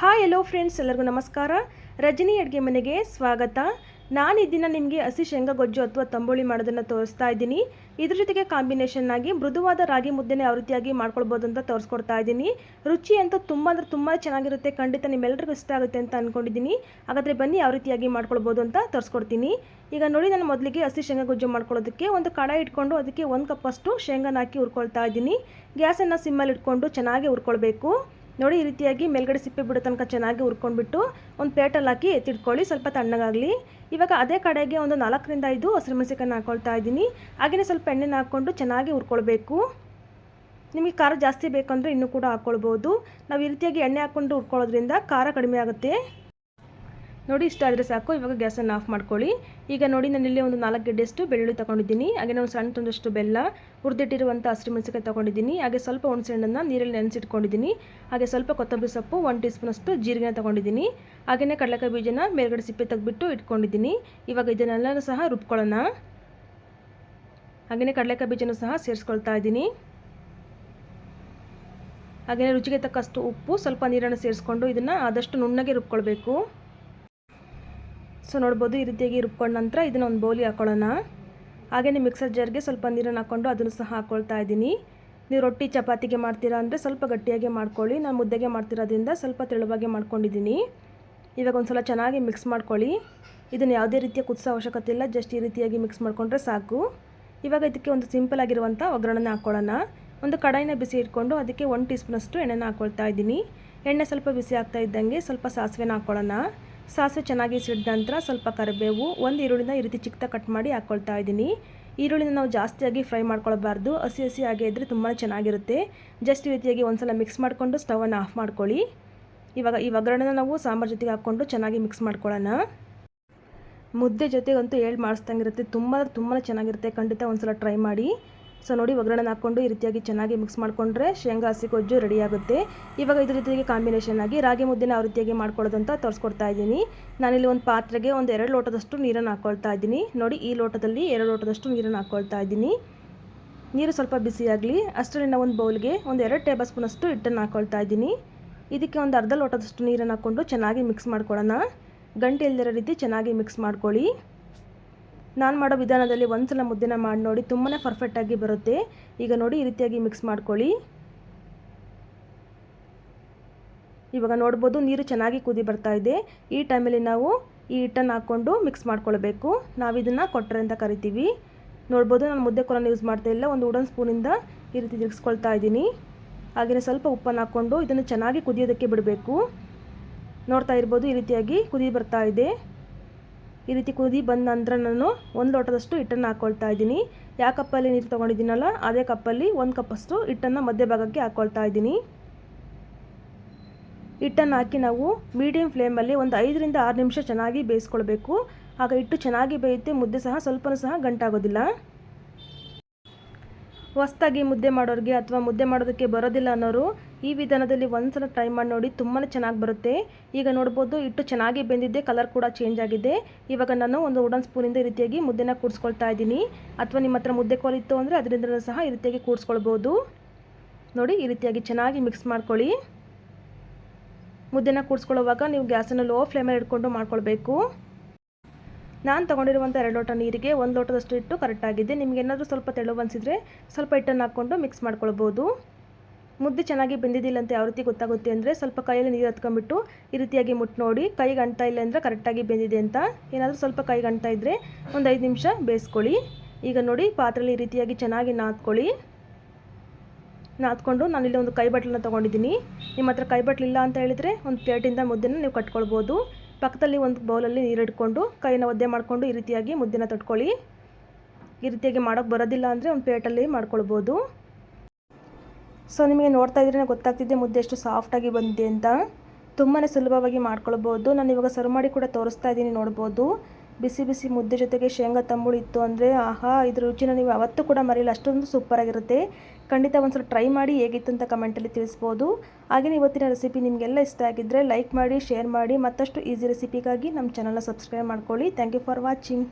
Hi ಎಲ್ಲೋ friends ಎಲ್ಲರಿಗೂ ನಮಸ್ಕಾರ. ರಜನಿ ಅಡುಗೆ ಮನೆಗೆ ಸ್ವಾಗತ. ನಾನು ಇದನ್ನು ದಿನ ನಿಮಗೆ ಹಸಿ ಶೇಂಗಾ, ಗೊಜ್ಜು ಅಥವಾ ತಂಬುಳಿ ಮಾಡೋದನ್ನು ತೋರಿಸ್ತಾ ಇದ್ದೀನಿ. ಇದ್ರ ಜೊತೆಗೆ ಕಾಂಬಿನೇಷನ್ ಆಗಿ ಮೃದುವಾದ ರಾಗಿ ಮುದ್ದೆನೇ ಯಾವ ರೀತಿಯಾಗಿ ಮಾಡ್ಕೊಳ್ಬೋದು ಅಂತ ತೋರಿಸ್ಕೊಡ್ತಾ ಇದ್ದೀನಿ. ರುಚಿ ಅಂತೂ ತುಂಬ ಅಂದರೆ ತುಂಬ ಚೆನ್ನಾಗಿರುತ್ತೆ. ಖಂಡಿತ ನಿಮ್ಮೆಲ್ಲರಿಗೂ ಇಷ್ಟ ಆಗುತ್ತೆ ಅಂತ ಅಂದ್ಕೊಂಡಿದ್ದೀನಿ ಹಾಗಾದರೆ ಬನ್ನಿ ಯಾವ ರೀತಿಯಾಗಿ ಮಾಡ್ಕೊಳ್ಬೋದು ಅಂತ ತೋರಿಸ್ಕೊಡ್ತೀನಿ. ಈಗ ನೋಡಿ, ನಾನು ಮೊದಲಿಗೆ ಹಸಿ ಶೇಂಗಾ, ಗೊಜ್ಜು ಮಾಡ್ಕೊಳ್ಳೋದಕ್ಕೆ ಒಂದು ಕಡಾಯಿ ಇಟ್ಕೊಂಡು ಅದಕ್ಕೆ ಒಂದು ಕಪ್ಪಷ್ಟು ಶೇಂಗಾನ ಹಾಕಿ ಹುರ್ಕೊಳ್ತಾ ಇದ್ದೀನಿ. ಗ್ಯಾಸನ್ನು ಸಿಮ್ಮಲ್ಲಿ ಇಟ್ಕೊಂಡು ಚೆನ್ನಾಗಿ ಹುರ್ಕೊಳ್ಬೇಕು. ನೋಡಿ, ಈ ರೀತಿಯಾಗಿ ಮೇಲ್ಗಡೆ ಸಿಪ್ಪೆ ಬಿಡೋ ತನಕ ಚೆನ್ನಾಗಿ ಹುರ್ಕೊಂಡ್ಬಿಟ್ಟು ಒಂದು ಪ್ಲೇಟಲ್ಲಿ ಹಾಕಿ ಎತ್ತಿಟ್ಕೊಳ್ಳಿ. ಸ್ವಲ್ಪ ತಣ್ಣಗಾಗಲಿ. ಇವಾಗ ಅದೇ ಕಡೆಗೆ ಒಂದು ನಾಲ್ಕರಿಂದ ಐದು ಹಸಿರು ಮೆಣಸಿಕಾಯನ್ನು ಹಾಕ್ಕೊಳ್ತಾ ಇದ್ದೀನಿ. ಹಾಗೆಯೇ ಸ್ವಲ್ಪ ಎಣ್ಣೆನ ಹಾಕ್ಕೊಂಡು ಚೆನ್ನಾಗಿ ಹುರ್ಕೊಳ್ಬೇಕು. ನಿಮಗೆ ಖಾರ ಜಾಸ್ತಿ ಬೇಕಂದರೆ ಇನ್ನೂ ಕೂಡ ಹಾಕ್ಕೊಳ್ಬೋದು. ನಾವು ಈ ರೀತಿಯಾಗಿ ಎಣ್ಣೆ ಹಾಕ್ಕೊಂಡು ಹುರ್ಕೊಳ್ಳೋದ್ರಿಂದ ಖಾರ ಕಡಿಮೆ ಆಗುತ್ತೆ. ನೋಡಿ ಇಷ್ಟ ಆದರೆ ಸಾಕು, ಇವಾಗ ಗ್ಯಾಸನ್ನು ಆಫ್ ಮಾಡ್ಕೊಳ್ಳಿ. ಈಗ ನೋಡಿ ನಾನು ಇಲ್ಲಿ ಒಂದು ನಾಲ್ಕು ಗೆಡ್ಡೆಷ್ಟು ಬೆಳ್ಳುಳ್ಳಿ ತೊಗೊಂಡಿದ್ದೀನಿ. ಹಾಗೆ ಒಂದು ಸಣ್ಣ ತುಂಡಷ್ಟು ಬೆಲ್ಲ ಹುರಿದಿಟ್ಟಿರುವಂಥ ಹಸಿರು ಮೆಣಸಿಕಾಯಿ ತೊಗೊಂಡಿದ್ದೀನಿ. ಹಾಗೆ ಸ್ವಲ್ಪ ಹುಣಸೆಹಣ್ಣನ್ನು ನೀರಲ್ಲಿ ನೆನೆಸಿಟ್ಕೊಂಡಿದ್ದೀನಿ. ಹಾಗೆ ಸ್ವಲ್ಪ ಕೊತ್ತಂಬರಿ ಸೊಪ್ಪು ಒನ್ ಟೀ ಸ್ಪೂನಷ್ಟು ಜೀರಿಗೆನ ತೊಗೊಂಡಿದ್ದೀನಿ. ಹಾಗೆಯೇ ಕಡಲೆಕಾಯಿ ಬೀಜನ ಮೇಲ್ಗಡೆ ಸಿಪ್ಪೆ ತೆಗೆದ್ಬಿಟ್ಟು ಇಟ್ಕೊಂಡಿದ್ದೀನಿ. ಇವಾಗ ಇದನ್ನೆಲ್ಲನೂ ಸಹ ರುಬ್ಕೊಳ್ಳೋಣ. ಹಾಗೆಯೇ ಕಡಲೆಕಾಯಿ ಬೀಜನೂ ಸಹ ಸೇರಿಸ್ಕೊಳ್ತಾ ಇದ್ದೀನಿ. ಹಾಗೆಯೇ ರುಚಿಗೆ ತಕ್ಕಷ್ಟು ಉಪ್ಪು, ಸ್ವಲ್ಪ ನೀರನ್ನು ಸೇರಿಸ್ಕೊಂಡು ಇದನ್ನು ಆದಷ್ಟು ನುಣ್ಣಗೆ ರುಬ್ಕೊಳ್ಬೇಕು. ಸೊ ನೋಡ್ಬೋದು ಈ ರೀತಿಯಾಗಿ ರುಬ್ಕೊಂಡ ನಂತರ ಇದನ್ನು ಒಂದು ಬೌಲಿ ಹಾಕೊಳ್ಳೋಣ. ಹಾಗೆಯೇ ಮಿಕ್ಸರ್ ಜಾರ್ಗೆ ಸ್ವಲ್ಪ ನೀರನ್ನು ಹಾಕ್ಕೊಂಡು ಅದನ್ನು ಸಹ ಹಾಕ್ಕೊಳ್ತಾ ಇದ್ದೀನಿ. ನೀವು ರೊಟ್ಟಿ ಚಪಾತಿಗೆ ಮಾಡ್ತೀರಾ ಅಂದರೆ ಸ್ವಲ್ಪ ಗಟ್ಟಿಯಾಗಿ ಮಾಡ್ಕೊಳ್ಳಿ. ನಾನು ಮುದ್ದೆಗೆ ಮಾಡ್ತಿರೋದ್ರಿಂದ ಸ್ವಲ್ಪ ತೆಳುವಾಗಿ ಮಾಡ್ಕೊಂಡಿದ್ದೀನಿ. ಇವಾಗ ಒಂದು ಸಲ ಚೆನ್ನಾಗಿ ಮಿಕ್ಸ್ ಮಾಡ್ಕೊಳ್ಳಿ. ಇದನ್ನು ಯಾವುದೇ ರೀತಿಯ ಕುದಿಸೋ ಅವಶ್ಯಕತೆ ಇಲ್ಲ. ಜಸ್ಟ್ ಈ ರೀತಿಯಾಗಿ ಮಿಕ್ಸ್ ಮಾಡಿಕೊಂಡ್ರೆ ಸಾಕು. ಇವಾಗ ಇದಕ್ಕೆ ಒಂದು ಸಿಂಪಲ್ ಆಗಿರುವಂಥ ಒಗ್ಗರಣೆ ಹಾಕ್ಕೊಳ್ಳೋಣ ಒಂದು ಕಡಾಯಿನ ಬಿಸಿ ಇಟ್ಕೊಂಡು ಅದಕ್ಕೆ ಒನ್ ಟೀ ಸ್ಪೂನಷ್ಟು ಎಣ್ಣೆನ ಹಾಕ್ಕೊಳ್ತಾ ಇದ್ದೀನಿ. ಎಣ್ಣೆ ಸ್ವಲ್ಪ ಬಿಸಿ ಆಗ್ತಾ ಇದ್ದಂಗೆ ಸ್ವಲ್ಪ ಸಾಸಿವೆನ ಹಾಕ್ಕೊಳ್ಳೋಣ ಸಾಸಿವೆ ಚೆನ್ನಾಗಿ ಸಿಡಿದ ನಂತರ ಸ್ವಲ್ಪ ಕರಿಬೇವು, ಒಂದು ಈರುಳ್ಳಿನ ಈ ರೀತಿ ಚಿಕ್ಕ ಕಟ್ ಮಾಡಿ ಹಾಕ್ಕೊಳ್ತಾ ಇದ್ದೀನಿ. ಈರುಳ್ಳಿನ ನಾವು ಜಾಸ್ತಿಯಾಗಿ ಫ್ರೈ ಮಾಡ್ಕೊಳ್ಬಾರ್ದು. ಹಸಿ ಹಸಿ ಆಗೇ ಇದ್ದರೆ ತುಂಬಾ ಚೆನ್ನಾಗಿರುತ್ತೆ. ಜಸ್ಟ್ ಈ ರೀತಿಯಾಗಿ ಒಂದ್ಸಲ ಮಿಕ್ಸ್ ಮಾಡಿಕೊಂಡು ಸ್ಟವನ್ನು ಆಫ್ ಮಾಡ್ಕೊಳ್ಳಿ. ಇವಾಗ ಈ ಒಗ್ಗರಣೆನ ನಾವು ಸಾಂಬಾರು ಜೊತೆಗೆ ಹಾಕ್ಕೊಂಡು ಚೆನ್ನಾಗಿ ಮಿಕ್ಸ್ ಮಾಡ್ಕೊಳ್ಳೋಣ. ಮುದ್ದೆ ಜೊತೆಗಂತೂ ಹೇಳಿ ಮಾಡಿಸ್ದಂಗಿರುತ್ತೆ ತುಂಬ ತುಂಬ ಚೆನ್ನಾಗಿರುತ್ತೆ. ಖಂಡಿತ ಒಂದ್ಸಲ ಟ್ರೈ ಮಾಡಿ. ಸೊ ನೋಡಿ ಒಗ್ಗರಣೆ ಹಾಕ್ಕೊಂಡು ಈ ರೀತಿಯಾಗಿ ಚೆನ್ನಾಗಿ ಮಿಕ್ಸ್ ಮಾಡಿಕೊಂಡ್ರೆ ಶೇಂಗಾ, ಹಸಿ ಗೊಜ್ಜು ರೆಡಿಯಾಗುತ್ತೆ ಇವಾಗ ಇದ್ರ ರೀತಿಯಾಗಿ ಕಾಂಬಿನೇಷನ್ ಆಗಿ ರಾಗಿ ಮುದ್ದೆನ ಆ ರೀತಿಯಾಗಿ ಮಾಡ್ಕೊಳ್ಳೋದಂತ ತೋರಿಸ್ಕೊಡ್ತಾ ಇದ್ದೀನಿ. ನಾನಿಲ್ಲಿ ಒಂದು ಪಾತ್ರೆಗೆ ಒಂದು ಎರಡು ಲೋಟದಷ್ಟು ನೀರನ್ನು ಹಾಕ್ಕೊಳ್ತಾ ಇದ್ದೀನಿ. ನೋಡಿ ಈ ಲೋಟದಲ್ಲಿ ಎರಡು ಲೋಟದಷ್ಟು ನೀರನ್ನು ಹಾಕ್ಕೊಳ್ತಾ ಇದ್ದೀನಿ. ನೀರು ಸ್ವಲ್ಪ ಬಿಸಿಯಾಗಲಿ ಅಷ್ಟರಲ್ಲಿ ಒಂದು ಬೌಲ್ಗೆ ಒಂದು ಎರಡು ಟೇಬಲ್ ಸ್ಪೂನಷ್ಟು ಹಿಟ್ಟನ್ನು ಹಾಕ್ಕೊಳ್ತಾ ಇದ್ದೀನಿ. ಇದಕ್ಕೆ ಒಂದು ಅರ್ಧ ಲೋಟದಷ್ಟು ನೀರನ್ನು ಹಾಕ್ಕೊಂಡು ಚೆನ್ನಾಗಿ ಮಿಕ್ಸ್ ಮಾಡ್ಕೊಳ್ಳೋಣ. ಗಂಟೆ ಇಲ್ದಿರೋ ರೀತಿ ಚೆನ್ನಾಗಿ ಮಿಕ್ಸ್ ಮಾಡ್ಕೊಳ್ಳಿ. ನಾನು ಮಾಡೋ ವಿಧಾನದಲ್ಲಿ ಒಂದು ಸಲ ಮುದ್ದೆನ ಮಾಡಿ ನೋಡಿ ತುಂಬಾ ಪರ್ಫೆಕ್ಟಾಗಿ ಬರುತ್ತೆ. ಈಗ ನೋಡಿ ಈ ರೀತಿಯಾಗಿ ಮಿಕ್ಸ್ ಮಾಡ್ಕೊಳ್ಳಿ. ಇವಾಗ ನೋಡ್ಬೋದು ನೀರು ಚೆನ್ನಾಗಿ ಕುದಿ ಬರ್ತಾ ಇದೆ. ಈ ಟೈಮಲ್ಲಿ ನಾವು ಈ ಹಿಟ್ಟನ್ನು ಹಾಕ್ಕೊಂಡು ಮಿಕ್ಸ್ ಮಾಡ್ಕೊಳ್ಬೇಕು. ನಾವು ಇದನ್ನು ಕೊಟ್ಟರೆ ಅಂತ ಕರಿತೀವಿ. ನೋಡ್ಬೋದು ನಾನು ಮುದ್ದೆ ಕೊಲನ ಯೂಸ್ ಮಾಡ್ತಾ ಇಲ್ಲ. ಒಂದು ಉಡನ್ ಸ್ಪೂನಿಂದ ಈ ರೀತಿ ತಿರ್ಗಿಸ್ಕೊಳ್ತಾ ಇದ್ದೀನಿ. ಹಾಗೆಯೇ ಸ್ವಲ್ಪ ಉಪ್ಪನ್ನು ಹಾಕ್ಕೊಂಡು ಇದನ್ನು ಚೆನ್ನಾಗಿ ಕುದಿಯೋದಕ್ಕೆ ಬಿಡಬೇಕು. ನೋಡ್ತಾ ಇರ್ಬೋದು ಈ ರೀತಿಯಾಗಿ ಕುದಿ ಬರ್ತಾ ಇದೆ. ಈ ರೀತಿ ಕುದಿ ಬಂದ ನಂತರ ನಾನು ಒಂದು ಲೋಟದಷ್ಟು ಹಿಟ್ಟನ್ನು ಹಾಕ್ಕೊಳ್ತಾ ಇದ್ದೀನಿ. ಯಾವ ಕಪ್ಪಲ್ಲಿ ನೀರು ತೊಗೊಂಡಿದ್ದೀನಲ್ಲ, ಅದೇ ಕಪ್ಪಲ್ಲಿ ಒಂದು ಕಪ್ಪಷ್ಟು ಹಿಟ್ಟನ್ನು ಮಧ್ಯ ಭಾಗಕ್ಕೆ ಹಾಕ್ಕೊಳ್ತಾ ಇದ್ದೀನಿ. ಹಿಟ್ಟನ್ನು ಹಾಕಿ ನಾವು ಮೀಡಿಯಂ ಫ್ಲೇಮಲ್ಲಿ ಒಂದು ಐದರಿಂದ ಆರು ನಿಮಿಷ ಚೆನ್ನಾಗಿ ಬೇಯಿಸ್ಕೊಳ್ಬೇಕು. ಆಗ ಹಿಟ್ಟು ಚೆನ್ನಾಗಿ ಬೇಯುತ್ತೆ, ಮುದ್ದೆ ಸಹ ಸ್ವಲ್ಪನೂ ಸಹ ಗಂಟಾಗೋದಿಲ್ಲ. ಹೊಸ್ದಾಗಿ ಮುದ್ದೆ ಮಾಡೋರಿಗೆ ಅಥವಾ ಮುದ್ದೆ ಮಾಡೋದಕ್ಕೆ ಬರೋದಿಲ್ಲ ಅನ್ನೋರು ಈ ವಿಧಾನದಲ್ಲಿ ಒಂದು ಸಲ ಟ್ರೈ ಮಾಡಿ ನೋಡಿ ತುಂಬಾ ಚೆನ್ನಾಗಿ ಬರುತ್ತೆ. ಈಗ ನೋಡ್ಬೋದು ಹಿಟ್ಟು ಚೆನ್ನಾಗಿ ಬೆಂದಿದ್ದೆ ಕಲರ್ ಕೂಡ ಚೇಂಜ್ ಆಗಿದೆ. ಇವಾಗ ನಾನು ಒಂದು ವುಡನ್ ಸ್ಪೂನಿಂದ ಈ ರೀತಿಯಾಗಿ ಮುದ್ದೆನ ಕೂಡಿಸ್ಕೊಳ್ತಾ ಇದ್ದೀನಿ. ಅಥವಾ ನಿಮ್ಮ ಹತ್ರ ಮುದ್ದೆ ಕೋಲಿತ್ತು ಅಂದರೆ ಅದರಿಂದ ಸಹ ಈ ರೀತಿಯಾಗಿ ಕೂಡಿಸ್ಕೊಳ್ಬೋದು. ನೋಡಿ ಈ ರೀತಿಯಾಗಿ ಚೆನ್ನಾಗಿ ಮಿಕ್ಸ್ ಮಾಡ್ಕೊಳ್ಳಿ. ಮುದ್ದೆನ ಕೂಡಿಸ್ಕೊಳ್ಳುವಾಗ ನೀವು ಗ್ಯಾಸನ್ನು ಲೋ ಫ್ಲೇಮಲ್ಲಿ ಇಟ್ಕೊಂಡು ಮಾಡ್ಕೊಳ್ಬೇಕು. ನಾನು ತೊಗೊಂಡಿರುವಂಥ ಎರಡು ಲೋಟ ನೀರಿಗೆ ಒಂದು ಲೋಟದಷ್ಟು ಇಟ್ಟು ಕರೆಕ್ಟಾಗಿದೆ ನಿಮಗೇನಾದರೂ ಸ್ವಲ್ಪ ತೆಳು ಅನಿಸಿದ್ರೆ ಸ್ವಲ್ಪ ಹಿಟ್ಟನ್ನು ಹಾಕ್ಕೊಂಡು ಮಿಕ್ಸ್ ಮಾಡ್ಕೊಳ್ಬೋದು. ಮುದ್ದೆ ಚೆನ್ನಾಗಿ ಬೆಂದಿದ್ದಿಲ್ಲ ಅಂತ ಯಾವ ರೀತಿ ಗೊತ್ತಾಗುತ್ತೆ ಅಂದರೆ ಸ್ವಲ್ಪ ಕೈಯಲ್ಲಿ ನೀರು ಹತ್ಕೊಂಡ್ಬಿಟ್ಟು ಈ ರೀತಿಯಾಗಿ ಮುಟ್ಟು ನೋಡಿ. ಕೈಗೆ ಅಂಟ್ತಾ ಇಲ್ಲ ಅಂದರೆ ಕರೆಕ್ಟಾಗಿ ಬೆಂದಿದೆ ಅಂತ. ಏನಾದರೂ ಸ್ವಲ್ಪ ಕೈಗೆ ಅಂಟ್ತಾ ಇದ್ದರೆ ಒಂದು ಐದು ನಿಮಿಷ ಬೇಯಿಸ್ಕೊಳ್ಳಿ. ಈಗ ನೋಡಿ ಪಾತ್ರೆಯಲ್ಲಿ ಈ ರೀತಿಯಾಗಿ ಚೆನ್ನಾಗಿ ನಾದ್ಕೊಳ್ಳಿ. ನಾದ್ಕೊಂಡು ನಾನಿಲ್ಲಿ ಒಂದು ಕೈ ಬಟ್ಲನ್ನ ತೊಗೊಂಡಿದ್ದೀನಿ. ನಿಮ್ಮ ಹತ್ರ ಕೈ ಬಟ್ಲಿಲ್ಲ ಅಂತ ಹೇಳಿದರೆ ಒಂದು ಪ್ಲೇಟಿಂದ ಮುದ್ದೆನ ನೀವು ಕಟ್ಕೊಳ್ಬೋದು. ಪಕ್ಕದಲ್ಲಿ ಒಂದು ಬೌಲಲ್ಲಿ ನೀರು ಇಟ್ಕೊಂಡು ಕೈನ ಒದ್ದೆ ಮಾಡಿಕೊಂಡು ಈ ರೀತಿಯಾಗಿ ಮುದ್ದೆನ ತಟ್ಕೊಳ್ಳಿ. ಈ ರೀತಿಯಾಗಿ ಮಾಡೋಕ್ಕೆ ಬರೋದಿಲ್ಲ ಅಂದರೆ ಒಂದು ಪ್ಲೇಟಲ್ಲಿ ಮಾಡ್ಕೊಳ್ಬೋದು. ಸೊ ನಿಮಗೆ ನೋಡ್ತಾ ಇದ್ರೆ ಗೊತ್ತಾಗ್ತಿದ್ದೆ ಮುದ್ದೆ ಎಷ್ಟು ಸಾಫ್ಟಾಗಿ ಬಂದಿದೆ ಅಂತ. ತುಂಬಾ ಸುಲಭವಾಗಿ ಮಾಡ್ಕೊಳ್ಬೋದು. ನಾನು ಇವಾಗ ಸರ್ವ್ ಮಾಡಿ ಕೂಡ ತೋರಿಸ್ತಾ ಇದ್ದೀನಿ ನೋಡ್ಬೋದು. ಬಿಸಿ ಬಿಸಿ ಮುದ್ದೆ ಜೊತೆಗೆ ಶೇಂಗಾ ತಂಬುಳಿ ಇತ್ತು ಅಂದರೆ ಆಹಾ, ಇದ್ರ ರುಚಿನ ನೀವು ಅವತ್ತು ಕೂಡ ಮರೆಯಲ್ಲ ಅಷ್ಟೊಂದು ಸೂಪರಾಗಿರುತ್ತೆ ಖಂಡಿತ ಒಂದ್ಸಲ ಟ್ರೈ ಮಾಡಿ ಹೇಗಿತ್ತು ಅಂತ ಕಮೆಂಟಲ್ಲಿ ತಿಳಿಸ್ಬೋದು. ಹಾಗೆಯೇ ಇವತ್ತಿನ ರೆಸಿಪಿ ನಿಮಗೆಲ್ಲ ಇಷ್ಟ ಆಗಿದ್ದರೆ ಲೈಕ್ ಮಾಡಿ ಶೇರ್ ಮಾಡಿ. ಮತ್ತಷ್ಟು ಈಸಿ ರೆಸಿಪಿಗಾಗಿ ನಮ್ಮ ಚಾನಲ್ನ ಸಬ್ಸ್ಕ್ರೈಬ್ ಮಾಡ್ಕೊಳ್ಳಿ. Thank you for watching